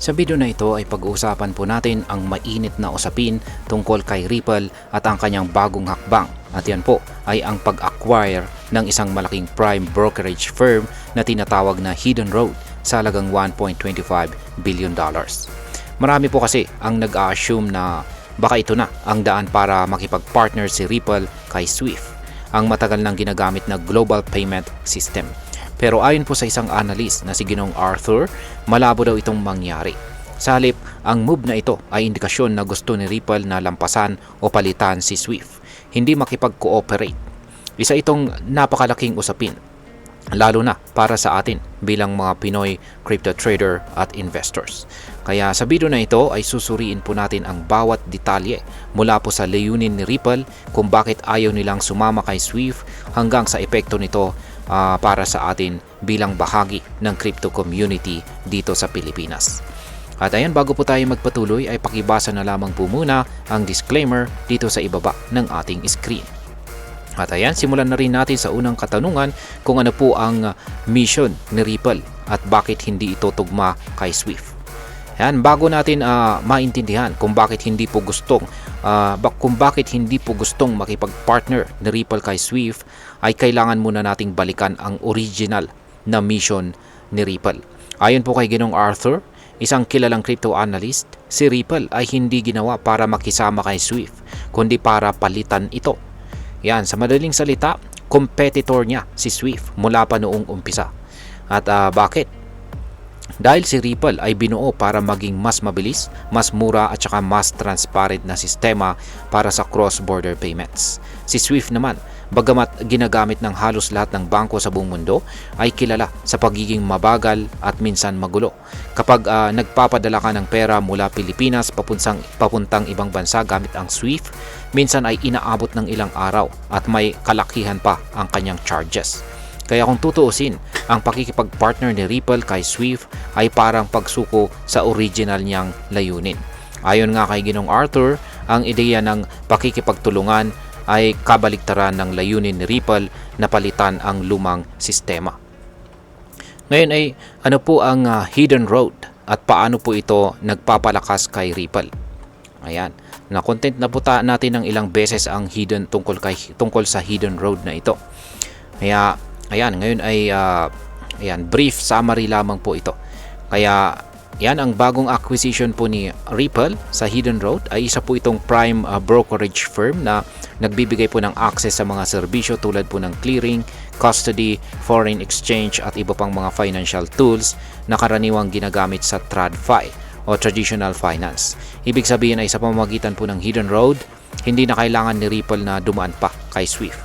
Sa video na ito ay pag-uusapan po natin ang mainit na usapin tungkol kay Ripple at ang kanyang bagong hakbang. At yan po ay ang pag-acquire ng isang malaking prime brokerage firm na tinatawag na Hidden Road sa halagang 1.25 billion dollars. Marami po kasi ang nag-assume na baka ito na ang daan para makipag-partner si Ripple kay Swift, ang matagal nang ginagamit na global payment system. Pero ayon po sa isang analyst na si Ginong Arthur, malabo daw itong mangyari. Sa ang move na ito ay indikasyon na gusto ni Ripple na lampasan o palitan si Swift, hindi makipag-cooperate. Isa itong napakalaking usapin, lalo na para sa atin bilang mga Pinoy crypto trader at investors. Kaya sa video na ito ay susuriin po natin ang bawat detalye mula po sa layunin ni Ripple kung bakit ayaw nilang sumama kay Swift hanggang sa epekto nito ah, para sa atin bilang bahagi ng crypto community dito sa Pilipinas. At ayan, bago po tayo magpatuloy ay pakibasa na lamang po muna ang disclaimer dito sa ibaba ng ating screen. At ayan, simulan na rin natin sa unang katanungan kung ano po ang uh, mission ni Ripple at bakit hindi ito tugma kay Swift. Yan, bago natin ah, maintindihan kung bakit hindi po gustong bak- kung bakit hindi po gustong makipag-partner ni Ripple kay Swift ay kailangan muna nating balikan ang original na mission ni Ripple. Ayon po kay Ginong Arthur, isang kilalang crypto analyst, si Ripple ay hindi ginawa para makisama kay Swift, kundi para palitan ito. Yan, sa madaling salita, competitor niya si Swift mula pa noong umpisa. At ah, bakit? Dahil si Ripple ay binuo para maging mas mabilis, mas mura at saka mas transparent na sistema para sa cross-border payments. Si Swift naman, bagamat ginagamit ng halos lahat ng bangko sa buong mundo, ay kilala sa pagiging mabagal at minsan magulo. Kapag ah, nagpapadala ka ng pera mula Pilipinas papuntang, papuntang ibang bansa gamit ang Swift, minsan ay inaabot ng ilang araw at may kalakihan pa ang kanyang charges. Kaya kung tutuusin, ang pakikipag-partner ni Ripple kay Swift ay parang pagsuko sa original niyang layunin. Ayon nga kay Ginong Arthur, ang ideya ng pakikipagtulungan ay kabaligtaran ng layunin ni Ripple na palitan ang lumang sistema. Ngayon ay ano po ang ah, hidden road at paano po ito nagpapalakas kay Ripple? Ayan, na po ta natin ng ilang beses ang hidden tungkol kay tungkol sa hidden road na ito. Kaya ayan, ngayon ay ah, ayan, brief summary lamang po ito. Kaya yan ang bagong acquisition po ni Ripple sa Hidden Road ay isa po itong prime ah, brokerage firm na nagbibigay po ng access sa mga serbisyo tulad po ng clearing, custody, foreign exchange at iba pang mga financial tools na karaniwang ginagamit sa TradFi o traditional finance. Ibig sabihin ay sa pamamagitan po ng Hidden Road, hindi na kailangan ni Ripple na dumaan pa kay Swift.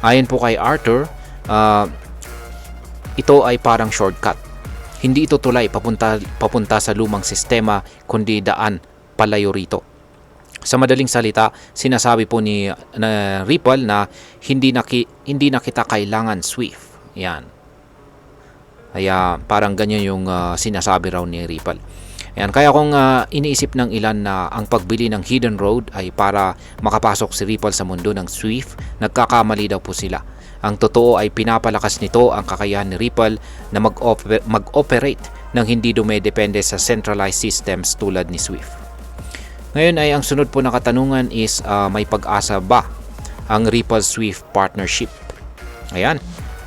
Ayon po kay Arthur, ah, ito ay parang shortcut. Hindi ito tulay papunta, papunta sa lumang sistema kundi daan palayo rito. Sa madaling salita, sinasabi po ni na Ripple na hindi na, ki- hindi na kita kailangan Swift. Yan. Kaya parang ganyan yung ah, sinasabi raw ni Ripple. Ayan, kaya kung ah, iniisip ng ilan na ang pagbili ng Hidden Road ay para makapasok si Ripple sa mundo ng Swift, nagkakamali daw po sila. Ang totoo ay pinapalakas nito ang kakayahan ni Ripple na mag-oper- mag-operate ng hindi dumedepende sa centralized systems tulad ni Swift. Ngayon ay ang sunod po na katanungan is ah, may pag-asa ba ang Ripple Swift partnership? Ayan.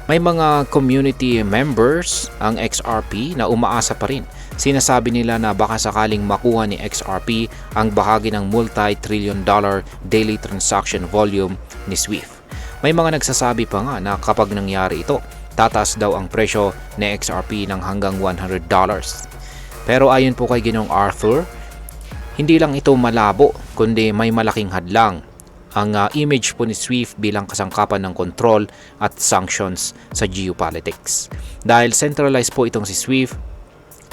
May mga community members ang XRP na umaasa pa rin. Sinasabi nila na baka sakaling makuha ni XRP ang bahagi ng multi-trillion dollar daily transaction volume ni Swift. May mga nagsasabi pa nga na kapag nangyari ito, tataas daw ang presyo ni XRP ng hanggang $100. Pero ayon po kay Ginong Arthur, hindi lang ito malabo, kundi may malaking hadlang ang uh, image po ni Swift bilang kasangkapan ng control at sanctions sa geopolitics. Dahil centralized po itong si Swift,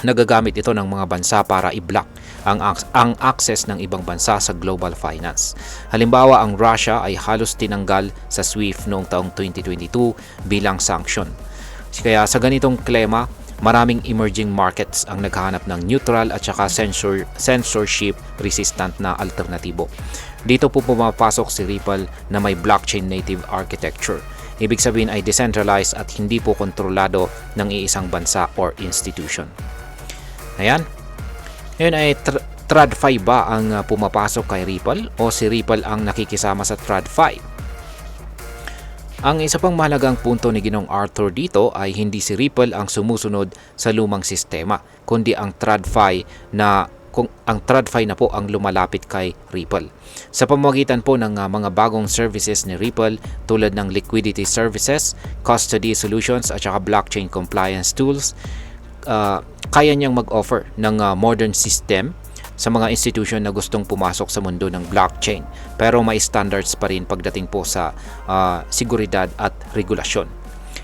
nagagamit ito ng mga bansa para i-block ang, ang access ng ibang bansa sa global finance. Halimbawa, ang Russia ay halos tinanggal sa SWIFT noong taong 2022 bilang sanction. Kaya sa ganitong klema, maraming emerging markets ang naghahanap ng neutral at saka censor, censorship resistant na alternatibo. Dito po pumapasok si Ripple na may blockchain native architecture. Ibig sabihin ay decentralized at hindi po kontrolado ng iisang bansa or institution. Ayan. Ngayon ay tr- TradFi ba ang ah, pumapasok kay Ripple o si Ripple ang nakikisama sa TradFi? Ang isa pang mahalagang punto ni Ginong Arthur dito ay hindi si Ripple ang sumusunod sa lumang sistema, kundi ang TradFi na kung ang TradFi na po ang lumalapit kay Ripple. Sa pamamagitan po ng uh, mga bagong services ni Ripple tulad ng liquidity services, custody solutions at saka blockchain compliance tools, uh, kaya niyang mag-offer ng uh, modern system sa mga institution na gustong pumasok sa mundo ng blockchain pero may standards pa rin pagdating po sa uh, seguridad at regulasyon.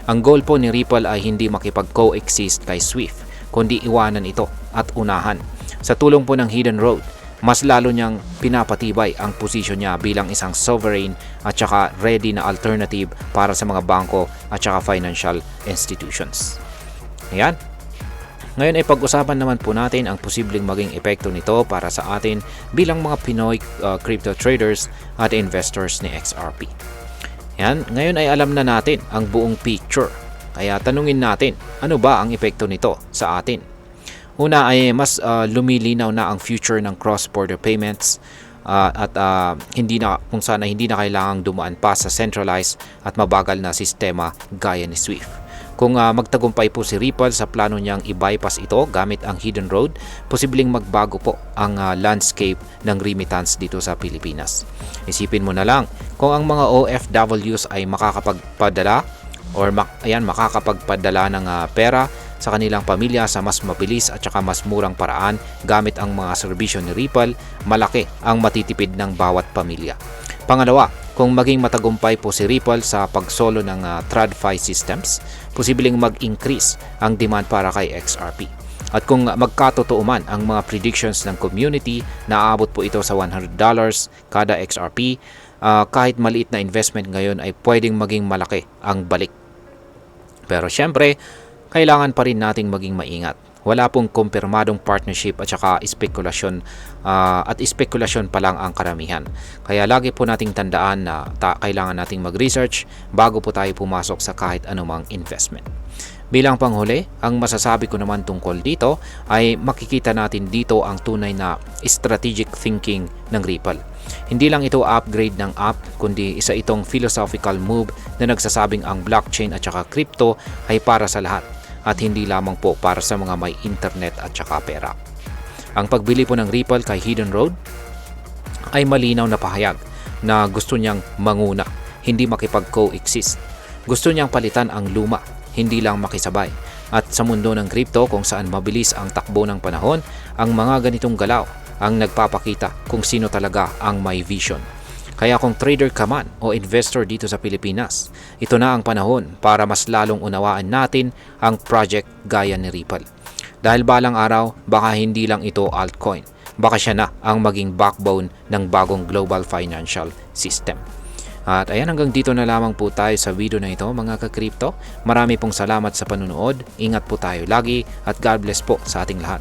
Ang goal po ni Ripple ay hindi makipag-coexist kay Swift kundi iwanan ito at unahan. Sa tulong po ng Hidden Road, mas lalo niyang pinapatibay ang posisyon niya bilang isang sovereign at saka ready na alternative para sa mga bangko at saka financial institutions. Ayan, ngayon ay pag-usapan naman po natin ang posibleng maging epekto nito para sa atin bilang mga Pinoy uh, crypto traders at investors ni XRP. Yan, ngayon ay alam na natin ang buong picture. Kaya tanungin natin, ano ba ang epekto nito sa atin? Una ay mas uh, lumilinaw na ang future ng cross-border payments uh, at uh, hindi na kung sana hindi na kailangang dumaan pa sa centralized at mabagal na sistema gaya ni SWIFT. Kung uh, magtagumpay po si Ripple sa plano niyang i-bypass ito gamit ang Hidden Road, posibleng magbago po ang uh, landscape ng remittance dito sa Pilipinas. Isipin mo na lang, kung ang mga OFWs ay makakapagpadala or mak- ayan, makakapagpadala ng uh, pera sa kanilang pamilya sa mas mabilis at saka mas murang paraan gamit ang mga serbisyo ni Ripple, malaki ang matitipid ng bawat pamilya. Pangalawa, kung maging matagumpay po si Ripple sa pagsolo ng uh, TradFi systems, posibleng mag-increase ang demand para kay XRP. At kung magkatotoo man ang mga predictions ng community na aabot po ito sa $100 kada XRP, uh, kahit maliit na investment ngayon ay pwedeng maging malaki ang balik. Pero syempre, kailangan pa rin nating maging maingat wala pong kumpirmadong partnership at saka spekulasyon uh, at spekulasyon pa lang ang karamihan. Kaya lagi po nating tandaan na ta- kailangan nating mag-research bago po tayo pumasok sa kahit anumang investment. Bilang panghuli, ang masasabi ko naman tungkol dito ay makikita natin dito ang tunay na strategic thinking ng Ripple. Hindi lang ito upgrade ng app, kundi isa itong philosophical move na nagsasabing ang blockchain at saka crypto ay para sa lahat at hindi lamang po para sa mga may internet at saka pera. Ang pagbili po ng Ripple kay Hidden Road ay malinaw na pahayag na gusto niyang manguna, hindi makipag-coexist. Gusto niyang palitan ang luma, hindi lang makisabay. At sa mundo ng crypto kung saan mabilis ang takbo ng panahon, ang mga ganitong galaw ang nagpapakita kung sino talaga ang may vision kaya kung trader ka man o investor dito sa Pilipinas, ito na ang panahon para mas lalong unawaan natin ang project gaya ni Ripple. Dahil balang araw, baka hindi lang ito altcoin. Baka siya na ang maging backbone ng bagong global financial system. At ayan hanggang dito na lamang po tayo sa video na ito mga ka-crypto. Marami pong salamat sa panunood. Ingat po tayo lagi at God bless po sa ating lahat.